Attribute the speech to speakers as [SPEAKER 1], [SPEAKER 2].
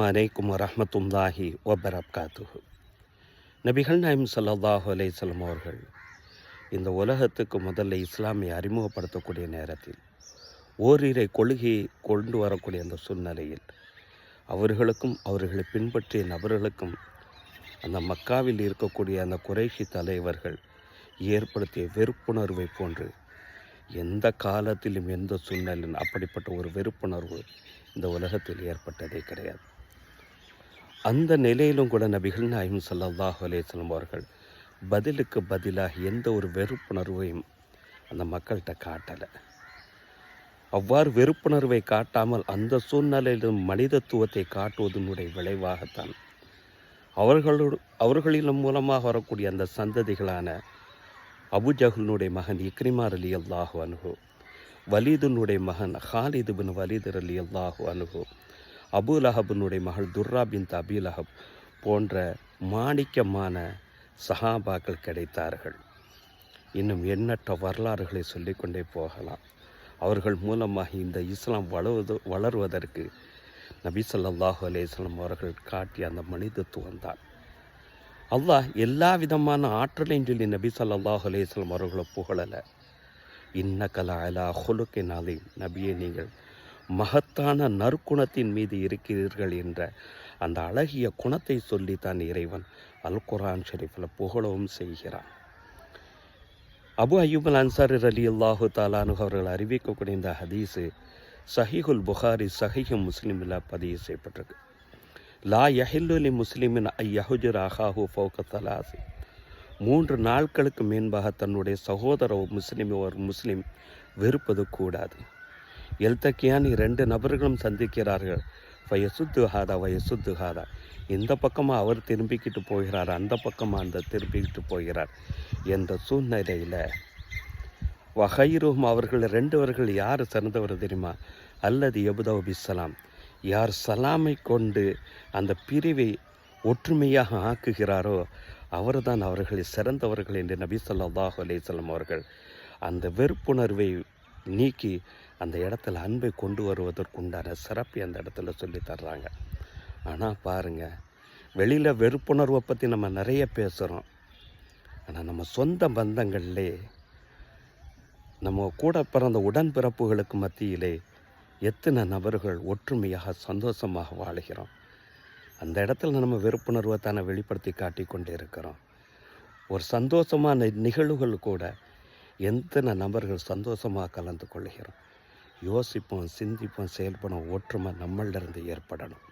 [SPEAKER 1] அலைக்கும் வரஹமத்துல்லாஹி வபரகாத்துஹு. நபிகள் நாயம் சல்லாஹு அலைஹி அவர்கள் இந்த உலகத்துக்கு முதல்ல இஸ்லாமை அறிமுகப்படுத்தக்கூடிய நேரத்தில் ஓரிரை கொள்கையை கொண்டு வரக்கூடிய அந்த சூழ்நிலையில் அவர்களுக்கும் அவர்களை பின்பற்றிய நபர்களுக்கும் அந்த மக்காவில் இருக்கக்கூடிய அந்த குறைஷி தலைவர்கள் ஏற்படுத்திய வெறுப்புணர்வை போன்று எந்த காலத்திலும் எந்த சூழ்நிலையும் அப்படிப்பட்ட ஒரு வெறுப்புணர்வு இந்த உலகத்தில் ஏற்பட்டதே கிடையாது. அந்த நிலையிலும் கூட நபிகள் நாயும் ஸல்லல்லாஹு அலேஸ்லம் அவர்கள் பதிலுக்கு பதிலாக எந்த ஒரு வெறுப்புணர்வையும் அந்த மக்கள்கிட்ட காட்டலை. அவ்வாறு வெறுப்புணர்வை காட்டாமல் அந்த சூழ்நிலையிலும் மனிதத்துவத்தை காட்டுவதனுடைய விளைவாகத்தான் அவர்களோடு அவர்களின் மூலமாக வரக்கூடிய அந்த சந்ததிகளான அபுஜஹலுடைய மகன் இக்ரிமார் அலி அல்லாஹு அனுகு வலீதுனுடைய மகன் ஹாலிது பின் வலீதர் அலி அல்லாஹு அனுகு அபு அஹபினுடைய மகள் துர்ரா பின் அபீல் லஹப் போன்ற மாணிக்கமான சஹாபாக்கள் கிடைத்தார்கள். இன்னும் எண்ணற்ற வரலாறுகளை சொல்லிக்கொண்டே போகலாம். அவர்கள் மூலமாக இந்த இஸ்லாம் வளருவது வளர்வதற்கு நபி ஸல்லல்லாஹு அலைஹி அவர்கள் காட்டிய அந்த மனிதத்துவம் தான். அல்லாஹ் எல்லா விதமான ஆற்றலையும் சொல்லி நபி ஸல்லல்லாஹு அலேஸ்லாம் அவர்களை புகழலை. இன்னக்கல அலா ஹொலுக்கினாலே நபியை நீங்கள் மகத்தான நற்குணத்தின் மீது இருக்கிறீர்கள் என்ற அந்த அழகிய குணத்தை சொல்லித்தான் இறைவன் அல் குரான் ஷெரீஃபில் புகழவும் செய்கிறான். அபு அயூப் அல் அன்சாரி அலி அல்லாஹு தாலானு அவர்கள் அறிவிக்கக்கூடிய இந்த ஹதீஸு சஹிஹுல் புகாரி சஹிஹு முஸ்லீமில் பதிவு செய்யப்பட்டிருக்கு. லா யஹில்லுலி முஸ்லிமின் ஐயஹுஜர் அஹாஹு ஃபௌக தலாசி மூன்று நாட்களுக்கு மேன்பாக தன்னுடைய சகோதர முஸ்லிம் ஒரு முஸ்லிம் வெறுப்பது கூடாது. எல்தக்கியான் இரண்டு நபர்களும் சந்திக்கிறார்கள். வயசுத்து ஹாதா வயசுத்து ஹாதா இந்த பக்கமாக அவர் திரும்பிக்கிட்டு போகிறார் அந்த பக்கமாக அந்த திரும்பிக்கிட்டு போகிறார் என்ற சூழ்நிலையில் வகைருகும் அவர்கள் ரெண்டுவர்கள் யார் சிறந்தவர் தெரியுமா? அல்லது எபுதவ் சலாம் யார் சலாமை கொண்டு அந்த பிரிவை ஒற்றுமையாக ஆக்குகிறாரோ அவர்தான் அவர்களை சிறந்தவர்கள் என்று நபி ஸல்லல்லாஹு அலைஹி அவர்கள் அந்த வெறுப்புணர்வை நீக்கி அந்த இடத்துல அன்பை கொண்டு வருவதற்குண்டான சிறப்பை அந்த இடத்துல சொல்லி தர்றாங்க. ஆனால் பாருங்கள் வெளியில் வெறுப்புணர்வை பற்றி நம்ம நிறைய பேசுகிறோம் ஆனால் நம்ம சொந்த பந்தங்கள்லே நம்ம கூட பிறந்த உடன்பிறப்புகளுக்கு மத்தியிலே எத்தனை நபர்கள் ஒற்றுமையாக சந்தோஷமாக வாழுகிறோம். அந்த இடத்துல நம்ம வெறுப்புணர்வை தானே வெளிப்படுத்தி காட்டி இருக்கிறோம் ஒரு சந்தோஷமான நிகழ்வுகள் கூட எத்தனை நபர்கள் சந்தோஷமாக கலந்து கொள்கிறோம் யோசிப்போம் சிந்திப்போம் செயல்படும் ஒற்றுமை நம்மளிருந்து ஏற்படணும்.